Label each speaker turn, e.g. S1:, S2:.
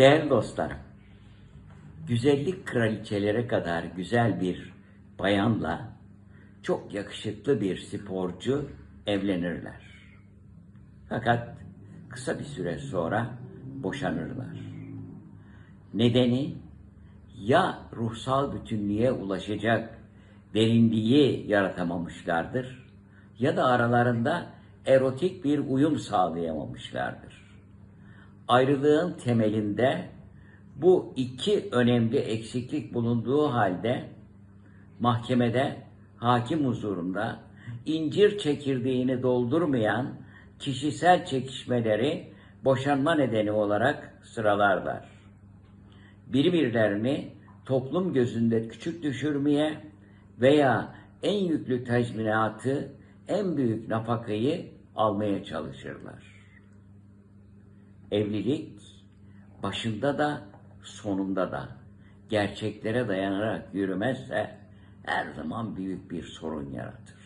S1: Değerli dostlarım, güzellik kraliçelere kadar güzel bir bayanla çok yakışıklı bir sporcu evlenirler. Fakat kısa bir süre sonra boşanırlar. Nedeni ya ruhsal bütünlüğe ulaşacak derinliği yaratamamışlardır ya da aralarında erotik bir uyum sağlayamamışlardır. Ayrılığın temelinde bu iki önemli eksiklik bulunduğu halde mahkemede hakim huzurunda incir çekirdeğini doldurmayan kişisel çekişmeleri boşanma nedeni olarak sıralarlar. Birbirlerini toplum gözünde küçük düşürmeye veya en yüklü tazminatı, en büyük nafakayı almaya çalışırlar. Evlilik başında da sonunda da gerçeklere dayanarak yürümezse her zaman büyük bir sorun yaratır.